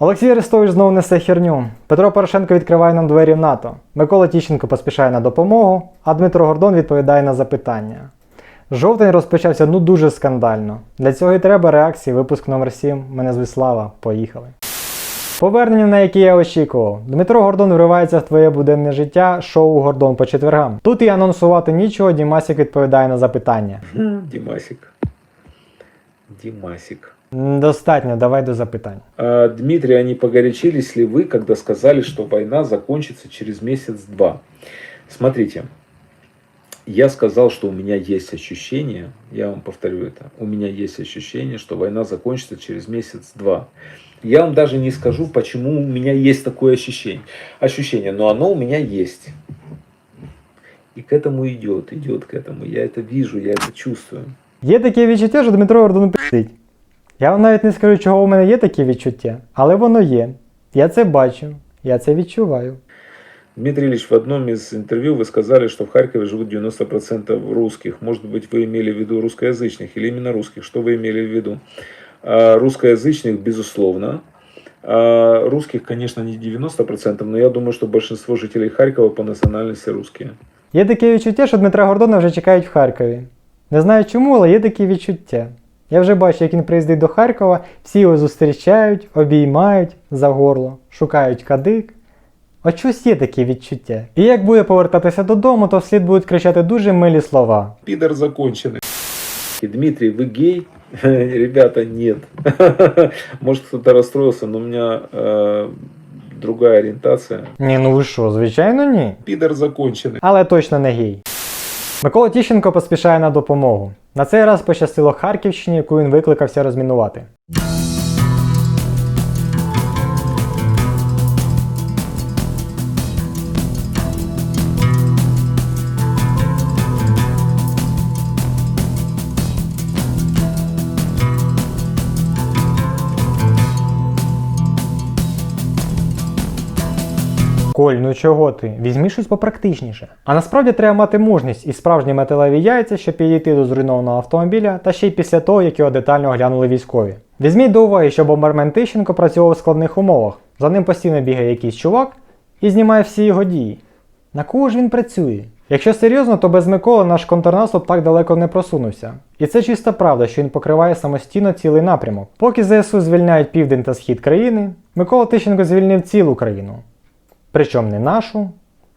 Олексій Арестович знову несе херню. Петро Порошенко відкриває нам двері в НАТО. Микола Тіщенко поспішає на допомогу, а Дмитро Гордон відповідає на запитання. Жовтень розпочався ну дуже скандально. Для цього і треба реакції. Випуск номер 7. Мене звуть Слава. Поїхали. Повернення, на яке я очікував. Дмитро Гордон вривається в твоє буденне життя, шоу Гордон по четвергам. Тут і анонсувати нічого, Дімасік відповідає на запитання. Димасик. Димасик. Достатньо, давай до запитань. А, Дмитрий, а не погорячились ли вы, когда сказали, что война закончится через месяц-два? Смотрите, я сказал, что у меня есть ощущение, я вам повторю это, у меня есть ощущение, что война закончится через месяц-два. Я вам даже не скажу, почему у меня есть такое ощущение, ощущение, но оно у меня есть. И к этому идет, идет к этому. Я это вижу, я это чувствую. Є таке відчуття, що Дмитро Гордон пи***ить. Я вам навіть не скажу, чого у мене є таке відчуття, але воно є. Я це бачу, я це відчуваю. Дмитрий Ильич, в одном из интервью вы сказали, что в Харькове живут 90% русских. Может быть, вы имели в виду русскоязычных или именно русских? Что вы имели в виду? А, Русскоязычных, безусловно. А Русских, конечно, не 90%, но я думаю, что большинство жителей Харькова по национальности русские. Є таке відчуття, що Дмитра Гордона вже чекають в Харкові. Не знаю чому, але є такі відчуття. Я вже бачу, як він приїздить до Харкова, всі його зустрічають, обіймають за горло, шукають кадик. От щось є такі відчуття. І як буде повертатися додому, то вслід будуть кричати дуже милі слова. Пидор законченный. И, Дмитрий, вы гей? Ребята, нет. Может, кто-то расстроился, но у меня э, другая ориентация. Ні, ну ви що, звичайно ні. Пидор законченный. але точно не гей. Микола Тіщенко поспішає на допомогу. На цей раз пощастило Харківщині, яку він викликався розмінувати. Коль, ну чого ти? Візьми щось попрактичніше. А насправді треба мати мужність і справжні металеві яйця, щоб підійти до зруйнованого автомобіля, та ще й після того, як його детально оглянули військові. Візьміть до уваги, що бомбармен Тищенко працював у складних умовах. За ним постійно бігає якийсь чувак і знімає всі його дії. На кого ж він працює? Якщо серйозно, то без Миколи наш контрнаступ так далеко не просунувся. І це чиста правда, що він покриває самостійно цілий напрямок. Поки ЗСУ звільняють південь та схід країни, Микола Тищенко звільнив цілу країну. Причому не нашу,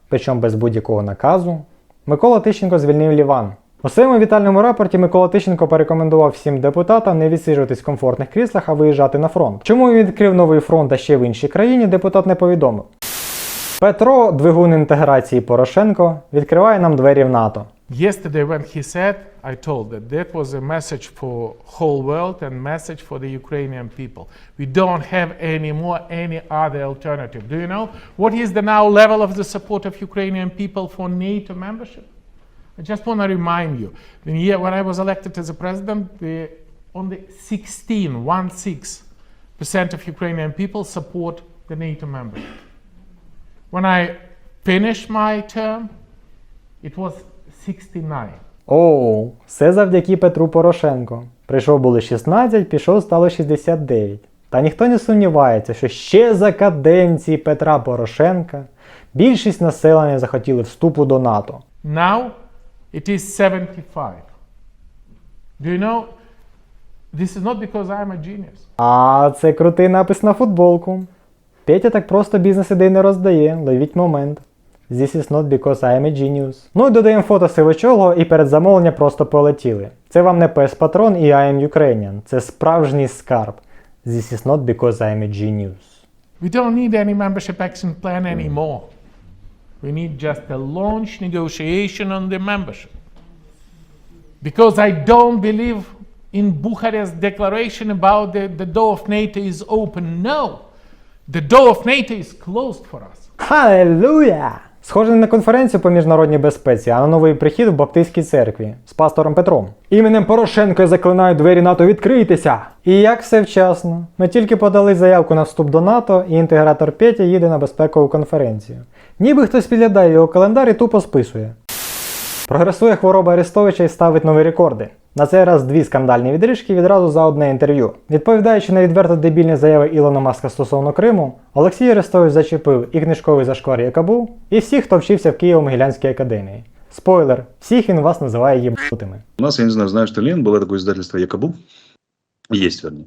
причому без будь-якого наказу. Микола Тищенко звільнив Ліван. У своєму вітальному рапорті Микола Тищенко порекомендував всім депутатам не відсиджуватись в комфортних кріслах, а виїжджати на фронт. Чому він відкрив новий фронт а ще в іншій країні, депутат не повідомив. Петро, двигун інтеграції Порошенко, відкриває нам двері в НАТО. Yesterday, when he said, I told that that was a message for whole world and message for the Ukrainian people. We don't have anymore any other alternative. Do you know what is the now level of the support of Ukrainian people for NATO membership? I just want to remind you. The year when I was elected as a president, the, only 16, one six percent of Ukrainian people support the NATO membership. When I finished my term, it was 69. Оу, все завдяки Петру Порошенко. Прийшов було 16, пішов стало 69. Та ніхто не сумнівається, що ще за каденції Петра Порошенка більшість населення захотіли вступу до НАТО. Now it is 75. Do you know? This is not because I'm a genius. А це крутий напис на футболку. Петя так просто бізнес ідей не роздає, ловіть момент. This is not because I am a genius. Ну і додаємо фото сивочолого і перед замовлення просто полетіли. Це вам не пес патрон і I am Ukrainian. Це справжній скарб. This is not because I am a genius. We don't need any membership action plan anymore. We need just a launch negotiation on the membership. Because I don't believe in Bucharest declaration about the, the door of NATO is open. No. The door of NATO is closed for us. Халелуя! Схоже не на конференцію по міжнародній безпеці, а на новий прихід в Баптистській церкві з пастором Петром. Іменем Порошенка я заклинаю двері НАТО відкритися. І як все вчасно. Ми тільки подали заявку на вступ до НАТО, і інтегратор Петя їде на безпекову конференцію. Ніби хтось підглядає його календар і тупо списує. Прогресує хвороба Арестовича і ставить нові рекорди. На цей раз дві скандальні відрижки відразу за одне інтерв'ю. Відповідаючи на відверто дебільні заяви Ілона Маска стосовно Криму, Олексій Арестович зачепив і книжковий зашквар Якабу, і всіх, хто вчився в Києво-Могилянській академії. Спойлер, всіх він вас називає їбутими. У нас, я не знаю, знаю, що Лен, було такое издательство Якабу. Есть, вернее.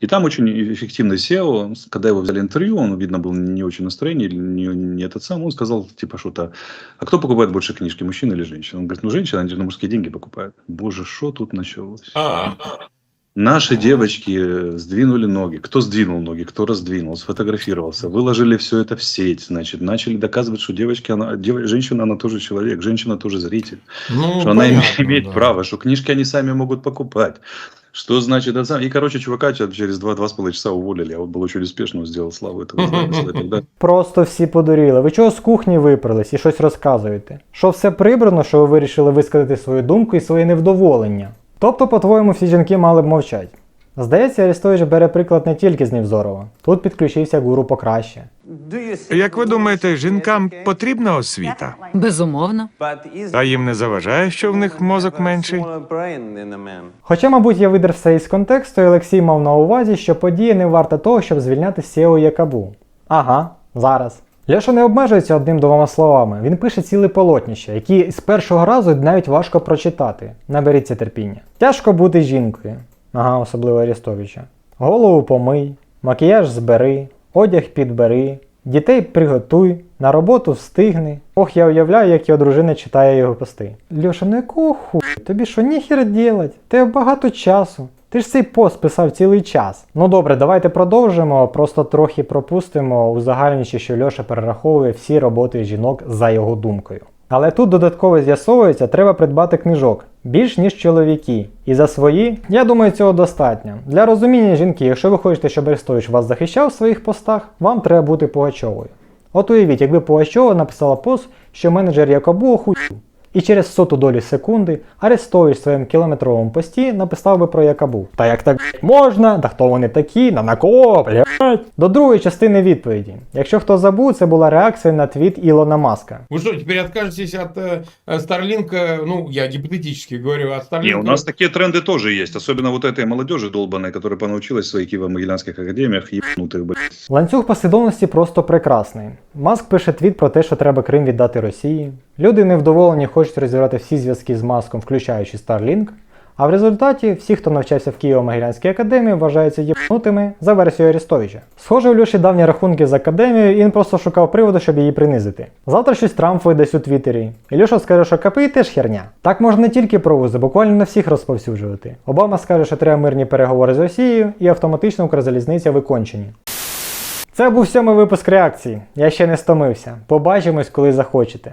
И там очень эффективный SEO, когда его взяли интервью, он, видно, был не очень настроение, не, не этот сам, он сказал, типа, что-то, а кто покупает больше книжки, мужчина или женщина? Он говорит, ну, женщина, они же на мужские деньги покупают. Боже, что тут началось? Наши девочки сдвинули ноги. Кто сдвинул ноги, кто раздвинул, сфотографировался. Выложили все это в сеть, значит, начали доказывать, что девочки, она, дев- женщина, она тоже человек, женщина тоже зритель. Ну, что она понятно, имеет да. право, что книжки они сами могут покупать. Что значит это сам? И, короче, чувака ча- через два-два с половиной часа уволили, а он был очень успешно, он сделал славу этого издательства. И тогда Просто всі подуріли. Ви чого з кухні випрались і щось розказуєте? Що все прибрано, що ви вирішили висказати свою думку і своє невдоволення? Тобто, по-твоєму, всі жінки мали б мовчати. Здається, Арестович бере приклад не тільки з Невзорова. Тут підключився гуру покраще. Як ви думаєте, жінкам потрібна освіта? Безумовно. А їм не заважає, що в них мозок менший? Хоча, мабуть, я видер все із контексту, і Олексій мав на увазі, що подія не варта того, щоб звільняти SEO Якабу. Ага, зараз. Льоша не обмежується одним-двома словами. Він пише ціле полотнище, які з першого разу навіть важко прочитати. Наберіться терпіння. Тяжко бути жінкою. Ага, особливо Арестовича. Голову помий, макіяж збери, одяг підбери, дітей приготуй, на роботу встигни. Ох, я уявляю, як його дружина читає його пости. Льоша, ну якого ху? Тобі що ніхер ділать? Тебе багато часу. Ти ж цей пост писав цілий час. Ну добре, давайте продовжимо, просто трохи пропустимо, узагальнюючи, що Льоша перераховує всі роботи жінок за його думкою. Але тут додатково з'ясовується, треба придбати книжок більш ніж чоловіки. І за свої, я думаю, цього достатньо. Для розуміння жінки, якщо ви хочете, щоб Арестович вас захищав в своїх постах, вам треба бути Пугачовою. От уявіть, якби Пугачова написала пост, що менеджер Якобу охуїв І через соту долі секунди Арестович в своєму кілометровому пості написав би про Якабу. Та як так можна? Та хто вони такі? На на кого, блядь? До другої частини відповіді. Якщо хто забув, це була реакція на твіт Ілона Маска. Вы что, теперь откажетесь от э, э, Старлинка? Ну, я гипотетически говорю, от Старлинка. Не, у нас такие тренды тоже есть, особенно вот этой молодежи долбанной, которая понаучилась в своих киево-могилянских академиях, ебанутых, блядь. Ланцюг послідовності просто прекрасний. Маск пише твіт про те, що треба Крим віддати Росії. Люди невдоволені хочуть розірвати всі зв'язки з маском, включаючи Starlink. А в результаті всі, хто навчався в Києво-Могилянській академії, вважаються єбнутими за версією Арестовича. Схоже, у Льоші давні рахунки з академією, і він просто шукав приводу, щоб її принизити. Завтра щось Трамп видасть у Твіттері. І Льоша скаже, що КПІ теж херня. Так можна не тільки про вузи, буквально на всіх розповсюджувати. Обама скаже, що треба мирні переговори з Росією, і автоматично Укрзалізниця викончені. Це був сьомий випуск реакції. Я ще не стомився. Побачимось, коли захочете.